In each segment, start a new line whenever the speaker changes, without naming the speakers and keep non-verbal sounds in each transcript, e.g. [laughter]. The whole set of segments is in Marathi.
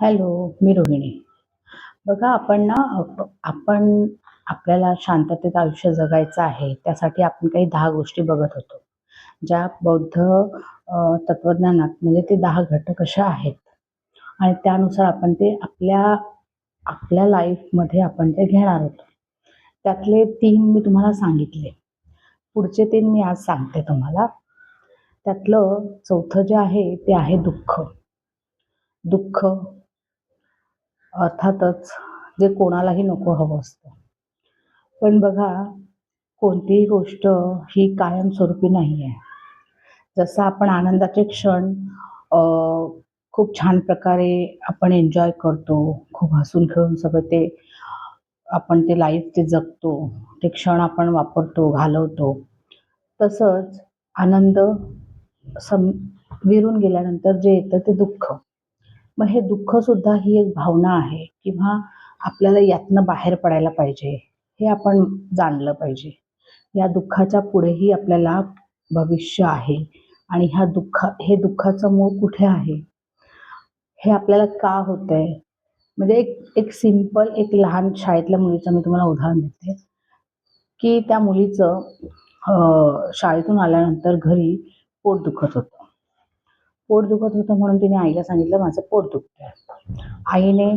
हॅलो, मी रोहिणी. बघा आपण ना आपण आपल्याला शांततेत आयुष्य जगायचं आहे, त्यासाठी आपण काही दहा गोष्टी बघत होतो. ज्या बौद्ध तत्वज्ञानात म्हणजे ते दहा घटक अशा आहेत आणि त्यानुसार आपण ते आपल्या आपल्या लाईफमध्ये आपण ते घेणार होतो. त्यातले तीन मी तुम्हाला सांगितले. पुढचे तीन मी आज सांगते तुम्हाला. त्यातलं चौथं जे आहे ते आहे दुःख. दुःख अर्थातच जे कोणालाही नको हवं असतं. पण बघा, कोणतीही गोष्ट ही कायमस्वरूपी नाही आहे. जसं आपण आनंदाचे क्षण खूप छान प्रकारे आपण एन्जॉय करतो. खूप हसून-खेळून सगळं ते आपण ते लाईफ ते जगतो. ते क्षण आपण वापरतो, घालवतो. तसंच आनंद सम विरून गेल्यानंतर जे येतं ते दुःख. मग हे दुःखसुद्धा ही एक भावना आहे किंवा आपल्याला यातनं बाहेर पडायला पाहिजे, हे आपण जाणलं पाहिजे. या दुःखाच्या पुढेही आपल्याला भविष्य आहे आणि ह्या दुःख हे दुःखाचं मूळ कुठे आहे? हे आपल्याला का होतंय? म्हणजे एक एक सिंपल एक लहान शाळेतल्या मुलीचं मी तुम्हाला उदाहरण देते, की त्या मुलीचं शाळेतून आल्यानंतर घरी पोट दुखत होतं. पोट दुखत होतं म्हणून तिने आईला सांगितलं, "माझं पोट दुखतंय." आईने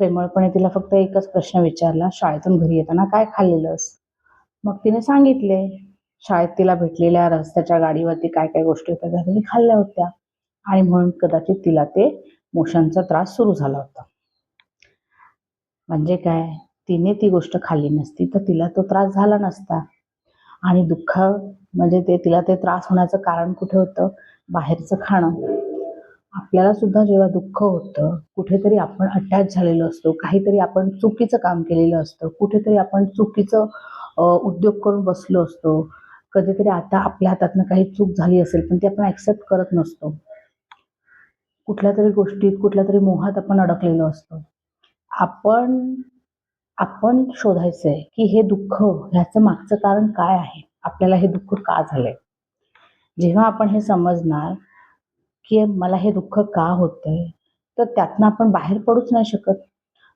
प्रेमळपणे तिला फक्त एकच प्रश्न विचारला, "शाळेतून घरी येताना काय खाल्लेलंस?" मग तिने सांगितले. शाळेत तिला भेटलेल्या रस्त्याच्या गाडीवरती काय-काय गोष्टी होत्या त्या तिने खाल्ल्या होत्या आणि म्हणून कदाचित तिला ते मोशांचा त्रास सुरू झाला होता. म्हणजे काय? तिने ती गोष्ट खाल्ली नसती तर तिला तो त्रास झाला नसता आणि दुःख म्हणजे ते तिला ते त्रास होण्याचं कारण कुठे होतं? बाहेरचं खाणं. आपल्याला सुद्धा जेव्हा दुःख होतं, कुठेतरी आपण अटॅच झालेलो असतो, काहीतरी आपण चुकीचं काम केलेलं असतं, कुठेतरी आपण चुकीचं उद्योग करून बसलो असतो. कधीतरी आता आपल्या हातातनं काही चूक झाली असेल, पण ती आपण ॲक्सेप्ट करत नसतो. कुठल्या तरी गोष्टीत, कुठल्या तरी मोहात आपण अडकलेलो असतो. आपण आपण शोधायचं आहे, की हे दुःख ह्याचं मागचं कारण काय आहे? आपल्याला हे दुःख का झालंय? जेव्हा आपण हे समजणार, की मला हे दुःख का होतंय, तर त्यातनं आपण बाहेर पडूच नाही शकत.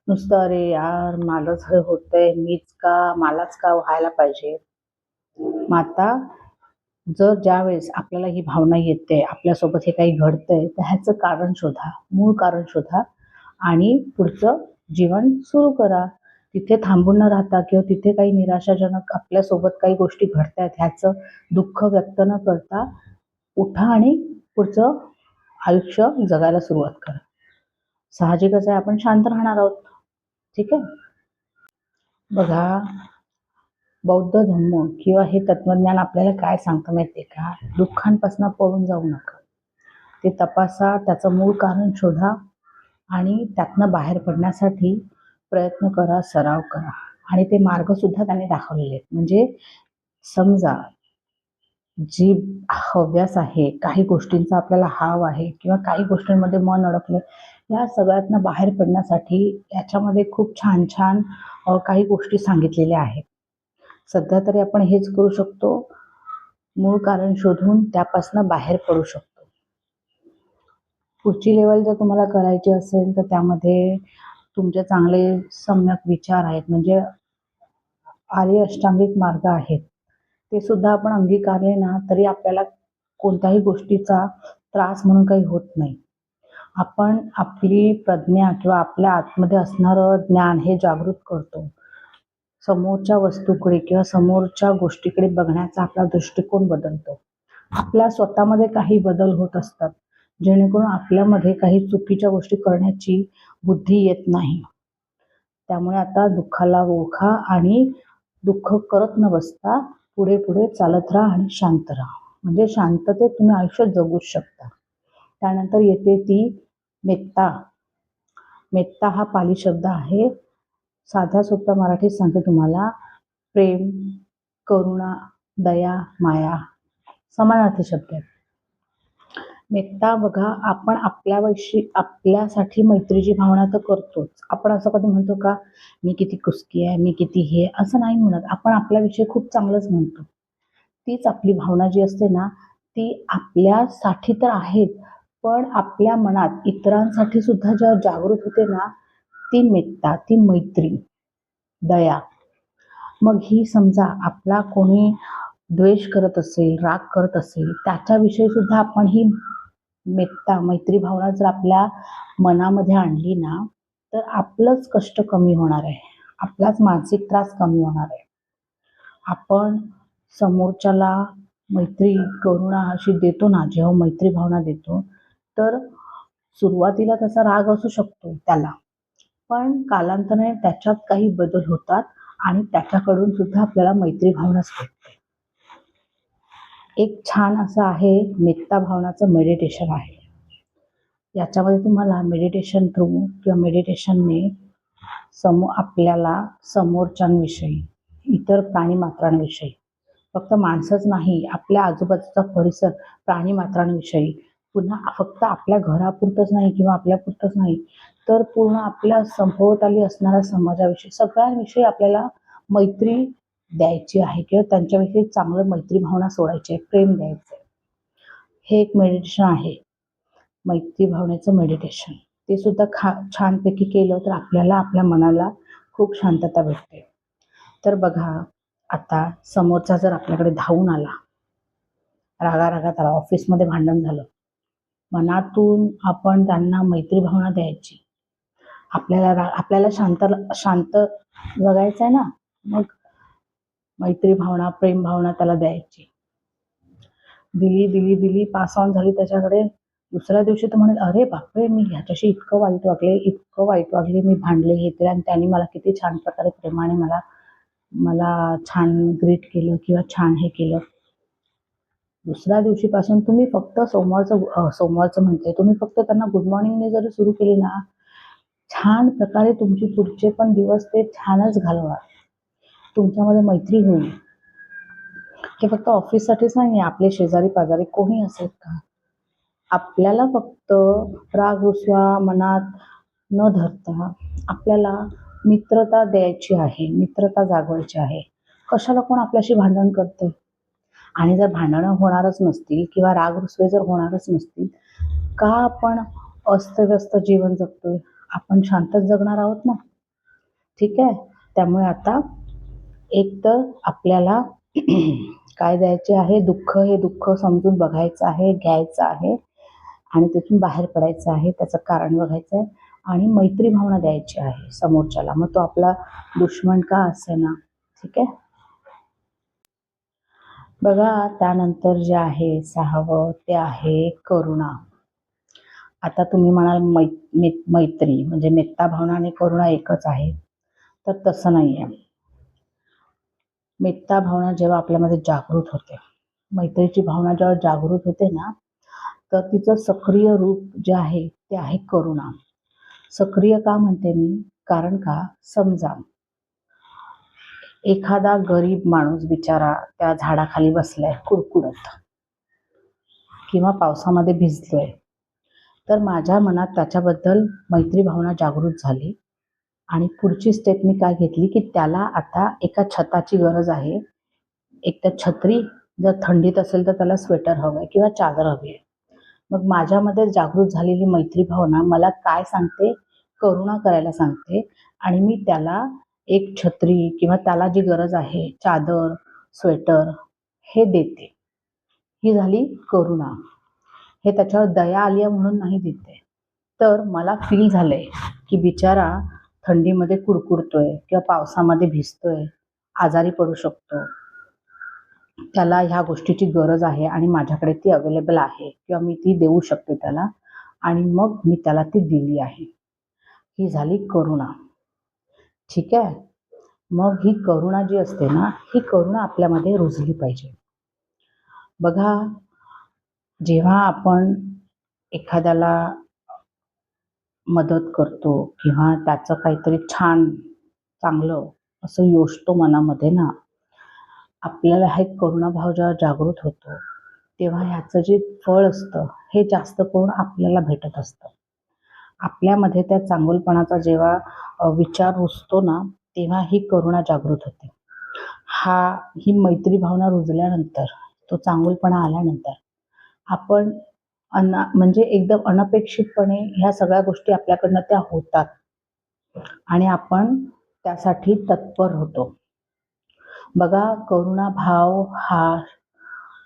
नुसतं "अरे यार, मलाच हे होतंय, मीच का? मलाच का व्हायला पाहिजे?" मग आता जर ज्यावेळेस आपल्याला ही भावना येते, आपल्यासोबत हे काही घडतंय, तर ह्याचं कारण शोधा, मूळ कारण शोधा आणि पुढचं जीवन सुरू करा. तिथे थांबून न राहता किंवा तिथे काही निराशाजनक आपल्यासोबत काही गोष्टी घडतायत ह्याचं दुःख व्यक्त न करता उठा आणि पुढचं आयुष्य जगायला सुरुवात करा. साहजिकच आहे आपण शांत राहणार आहोत. ठीक आहे? बघा, बौद्ध धम्म किंवा हे तत्वज्ञान आपल्याला काय सांगतं माहिती आहे का? दुःखांपासून पळून जाऊ नका. ते तपासा, त्याचं मूळ कारण शोधा आणि त्यातनं बाहेर पडण्यासाठी प्रयत्न करा, सराव करा आणि ते मार्गसुद्धा त्यांनी दाखवलेले आहेत. म्हणजे समजा जी हव्यास आहे, काही गोष्टींचा आपल्याला हाव आहे किंवा काही गोष्टींमध्ये मन अडकले या सगळ्यातनं बाहेर पडण्यासाठी याच्यामध्ये खूप छान-छान काही गोष्टी सांगितलेल्या आहेत. सध्या तरी आपण हेच करू शकतो, मूळ कारण शोधून त्यापासून बाहेर पडू शकतो. पुढची लेवल जर तुम्हाला करायची असेल, तर त्यामध्ये तुमचे चांगले सम्यक विचार आहेत, म्हणजे आर्य अष्टांगिक मार्ग आहेत. ते सुद्धा आपण अंगीकारले ना, तरी आपल्याला कोणत्याही गोष्टीचा त्रास म्हणून काही होत नाही. आपण आपली प्रज्ञा किंवा आपल्या आतमध्ये असणारं ज्ञान हे जागृत करतो. समोरच्या वस्तूकडे किंवा समोरच्या गोष्टीकडे बघण्याचा आपला दृष्टिकोन बदलतो. आपल्या स्वतःमध्ये काही बदल होत असतात, जेणेकरून आपल्यामध्ये काही चुकीच्या गोष्टी करण्याची बुद्धी येत नाही. त्यामुळे आता दुःखाला ओळखा आणि दुःख करत न बसता पुढे-पुढे चालत राहा आणि शांत राहा. म्हणजे शांततेत तुम्ही आयुष्य जगूच शकता. त्यानंतर येते ती मेत्ता. मेत्ता हा पाली शब्द आहे. साध्या सोप्या मराठीत सांगते तुम्हाला. प्रेम, करुणा, दया, माया समानार्थी शब्द आहेत. मेत्ता बघा आपण आपल्याविषयी आपल्यासाठी मैत्रीची भावना तर करतोच. आपण असं कधी म्हणतो का, "मी किती कुसकी आहे, मी किती हे आहे," असं नाही म्हणत. आपण आपल्याविषयी खूप चांगलंच म्हणतो. तीच आपली भावना जी असते ना, ती आपल्यासाठी तर आहेत, पण आपल्या मनात इतरांसाठी सुद्धा जेव्हा जागृत होते ना ती मेत्ता ती मैत्री दया मग ही समजा आपला कोणी द्वेष करत असेल राग करत असेल त्याच्याविषयी सुद्धा आपण ही मेत्ता मैत्री भावना जर आपल्या मनामध्ये आणली ना तर आपलंच कष्ट कमी होणार आहे. आपलाच मानसिक त्रास कमी होणार आहे. आपण समोरच्याला मैत्री करुणा अशी देतो ना जेव्हा मैत्री भावना देतो तर सुरुवातीला त्याचा राग असू शकतो त्याला. पण कालांतराने त्याच्यात काही बदल होतात आणि त्याच्याकडून सुद्धा आपल्याला मैत्री भावनाच असते एक छान असं आहे मेत्ता भावनाचं मेडिटेशन आहे. याच्यामध्ये तुम्हाला मेडिटेशन थ्रू किंवा मेडिटेशनने समो आपल्याला समोरच्यांविषयी इतर प्राणीमात्रांविषयी फक्त माणसंच नाही आपल्या आजूबाजूचा परिसर प्राणीमात्रांविषयी पुन्हा फक्त आपल्या घरापुरतंच नाही किंवा आपल्यापुरतंच नाही तर पूर्ण आपल्या सभोवताली असणाऱ्या समाजाविषयी सगळ्यांविषयी आपल्याला मैत्री द्यायची आहे किंवा त्यांच्याविषयी चांगलं मैत्री भावना सोडायची आहे प्रेम द्यायचं आहे. हे एक मेडिटेशन आहे. मैत्री भावनेचं मेडिटेशन ते सुद्धा खा छानपैकी केलं तर आपल्याला आपल्या मनाला खूप शांतता भेटते. तर बघा आता समोरचा जर आपल्याकडे धावून आला रागारागात आला ऑफिसमध्ये भांडण झालं मनातून आपण त्यांना मैत्री भावना द्यायची. आपल्याला रा आपल्याला शांत शांत जगायचं आहे ना मग मैत्री भावना प्रेम भावना त्याला द्यायची. दिली दिली दिली पास ऑन झाली त्याच्याकडे. दुसऱ्या दिवशी तर म्हणेल अरे बापरे मी ह्याच्याशी इतकं वाईट वागले इतकं वाईट वागले मी भांडले हे ते आणि त्यांनी मला किती छान प्रकारे प्रेमाने मला मला छान ग्रीट केलं किंवा छान हे केलं. दुसऱ्या दिवशीपासून तुम्ही फक्त सोमवारचं सोमवारचं म्हणते तुम्ही फक्त त्यांना गुड मॉर्निंगने जरी सुरू केली ना छान प्रकारे तुमची पुढचे पण दिवस ते छानच घालवणार. तुमच्यामध्ये मैत्री होईल. हे फक्त ऑफिससाठीच नाही आपले शेजारी पाजारी कोणी असेल का? आपल्याला फक्त राग रुसवा मनात न धरता आपल्याला मित्रता द्यायची आहे मित्रता जागवायची आहे. कशाला कोण आपल्याशी भांडण करते आणि जर भांडणं होणारच नसतील किंवा राग रुसवे जर होणारच नसतील का आपण अस्तव्यस्त जीवन जगतोय? आपण शांतच जगणार आहोत ना? ठीक आहे? त्यामुळे आता एक तर आपल्याला [clears throat] काय द्यायचे आहे? दुःख हे दुःख समजून बघायचं आहे घ्यायचं आहे आणि तिथून बाहेर पडायचं आहे त्याचं कारण बघायचं आहे आणि मैत्री भावना द्यायची आहे समोरच्याला. मग तो आपला दुश्मन का असे ना ठीक आहे? बघा त्यानंतर जे आहे सहावं ते आहे करुणा. आता तुम्ही म्हणाल मै मैत्री म्हणजे मेत्ता भावना आणि करुणा एकच आहे. तर तसं नाही आहे मेत्ता भावना जेव्हा आपल्यामध्ये जागृत होते मैत्रीची भावना जेव्हा जागृत होते ना तर तिचं सक्रिय रूप जे आहे ते आहे करुणा. सक्रिय का म्हणते मी? कारण का? समजा. एखादा गरीब माणूस बिचारा त्या झाडाखाली बसलाय कुडकुडत. किंवा पावसामध्ये भिजलोय तर माझ्या मनात त्याच्याबद्दल मैत्री भावना जागृत झाली. आणि पुढची स्टेप मी काय घेतली की त्याला आता एका छताची गरज आहे. एक तर छत्री जर थंडीत असेल तर त्याला स्वेटर हवं आहे किंवा चादर हवी आहे. मग माझ्यामध्ये जागृत झालेली मैत्री भावना मला काय सांगते? करुणा करायला सांगते. आणि मी त्याला एक छत्री किंवा त्याला जी गरज आहे चादर स्वेटर हे देते. ही झाली करुणा. हे त्याच्यावर दया आली म्हणून नाही देते. तर मला फील झालंय की बिचारा थंडीमध्ये कुडकुडतोय किंवा पावसामध्ये भिजतोय आजारी पडू शकतो. त्याला ह्या गोष्टीची गरज आहे आणि माझ्याकडे ती अवेलेबल आहे किंवा मी ती देऊ शकते त्याला आणि मग मी त्याला ती दिली आहे. ही झाली करुणा. ठीक आहे? मग ही करुणा जी असते ना ही करुणा आपल्यामध्ये रुजली पाहिजे. बघा जेव्हा आपण एखाद्याला मदत करतो किंवा त्याचं काहीतरी छान चांगलं असं योजतो मनामध्ये ना आपल्याला हे करुणाभाव जेव्हा जागृत होतो तेव्हा ह्याचं जे फळ असतं हे जास्त करून आपल्याला भेटत असतं. आपल्यामध्ये त्या चांगलपणाचा जेव्हा विचार रुजतो ना तेव्हा ही करुणा जागृत होते. हा ही मैत्री भावना रुजल्यानंतर तो चांगुलपणा आल्यानंतर आपण अना म्हणजे एकदम अनपेक्षितपणे ह्या सगळ्या गोष्टी आपल्याकडनं त्या होतात. आणि आपण त्यासाठी तत्पर होतो. बघा करुणा भाव हा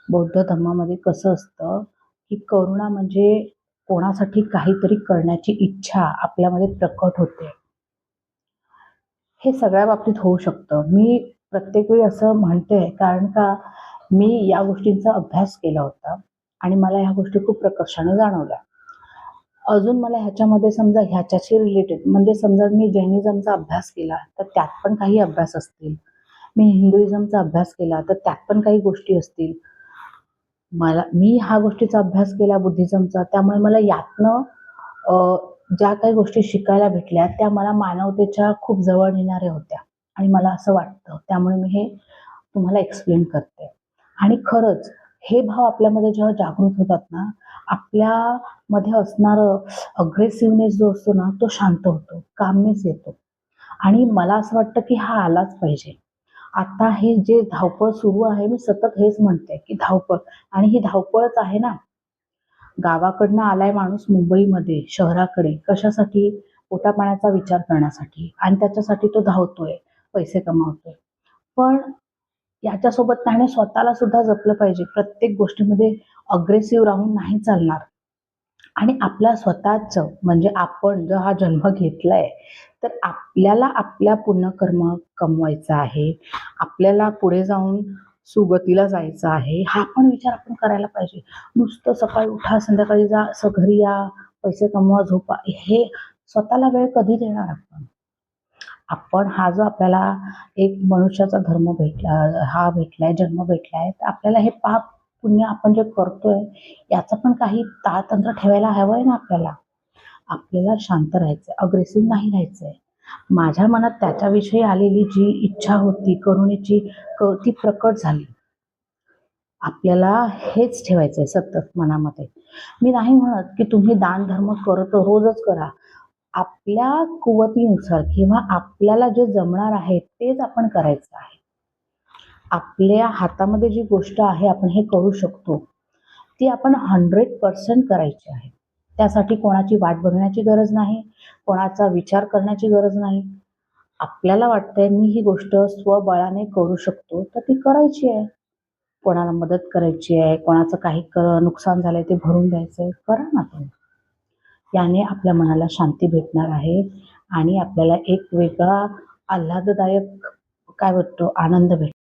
बौद्ध धर्मामध्ये कसं असतं की करुणा म्हणजे कोणासाठी काहीतरी करण्याची इच्छा आपल्यामध्ये प्रकट होते. हे सगळ्या बाबतीत होऊ शकतं. मी प्रत्येक वेळी असं म्हणते कारण का मी या गोष्टींचा अभ्यास केला होता. आणि मला ह्या गोष्टी खूप प्रकर्षाने जाणवल्या. अजून मला ह्याच्यामध्ये समजा ह्याच्याशी रिलेटेड म्हणजे समजा मी जैनिझमचा अभ्यास केला तर त्यात पण काही अभ्यास असतील. मी हिंदुइझमचा अभ्यास केला तर त्यात पण काही गोष्टी असतील. मला मी ह्या गोष्टीचा अभ्यास केला बुद्धिझमचा त्यामुळे मला यातनं ज्या काही गोष्टी शिकायला भेटल्या त्या मला मानवतेच्या खूप जवळ नेणाऱ्या होत्या. आणि मला असं वाटतं त्यामुळे मी हे तुम्हाला एक्सप्लेन करते. आणि खरंच हे भाव आपल्यामध्ये जेव्हा जागृत होतात ना आपल्यामध्ये असणारं अग्रेसिव्हनेस जो असतो ना तो शांत होतो कामनेस येतो. आणि मला असं वाटतं की हा आलाच पाहिजे. आता हे जे धावपळ सुरू आहे मी सतत हेच म्हणते की धावपळ. आणि ही धावपळच आहे ना. गावाकडनं आलाय माणूस मुंबईमध्ये शहराकडे कशासाठी? पोटापाण्याचा विचार करण्यासाठी. आणि त्याच्यासाठी तो धावतोय पैसे कमावतोय. पण याच्यासोबत त्याने स्वतःला सुद्धा जपलं पाहिजे. प्रत्येक गोष्टीमध्ये अग्रेसिव्ह राहून नाही चालणार. आणि आपल्या स्वतःचं म्हणजे आपण जो हा जन्म घेतलाय तर आपल्याला आपल्या पुण्यकर्म कमवायचा आहे. आपल्याला पुढे जाऊन सुगतीला जायचं आहे. हा पण विचार आपण करायला पाहिजे. नुसतं सकाळी उठा संध्याकाळी जा असं घरी या पैसे कमवा झोपा. हे स्वतःला वेळ कधी देणार आपण? आपण हा जो आपल्याला एक मनुष्याचा धर्म भेटला हा भेटलाय जन्म भेटलाय तर आपल्याला हे पाप पुण्य आपण जे करतोय याचं पण काही ताळतंत्र ठेवायला हवंय ना आपल्याला? आपल्याला शांत राहायचंय अग्रेसिव्ह नाही राहायचंय. माझ्या मनात त्याच्याविषयी आलेली जी इच्छा होती करुणेची क- ती प्रकट झाली. आपल्याला हेच ठेवायचंय सतत मनामध्ये. मी नाही म्हणत की तुम्ही दान धर्म करत रोजच करा. आपल्या कुवतीनुसार किंवा आपल्याला जे जमणार आहे तेच आपण करायचं आहे. आपल्या हातामध्ये जी गोष्ट आहे आपण हे करू शकतो. ती आपण हंड्रेड पर्सेंट करायची आहे. त्यासाठी कोणाची वाट बघण्याची गरज नाही कोणाचा विचार करण्याची गरज नाही. आपल्याला वाटतंय मी ही गोष्ट स्वबळाने करू शकतो तर ती करायची आहे. कोणाला मदत करायची आहे कोणाचं काही कर नुकसान झालंय ते भरून द्यायचंय करा ना तुम्ही. याने आपल्या मनाला शांती भेटणार आहे आणि आपल्याला एक वेगळा आल्हाददायक काय वाटतो आनंद भेट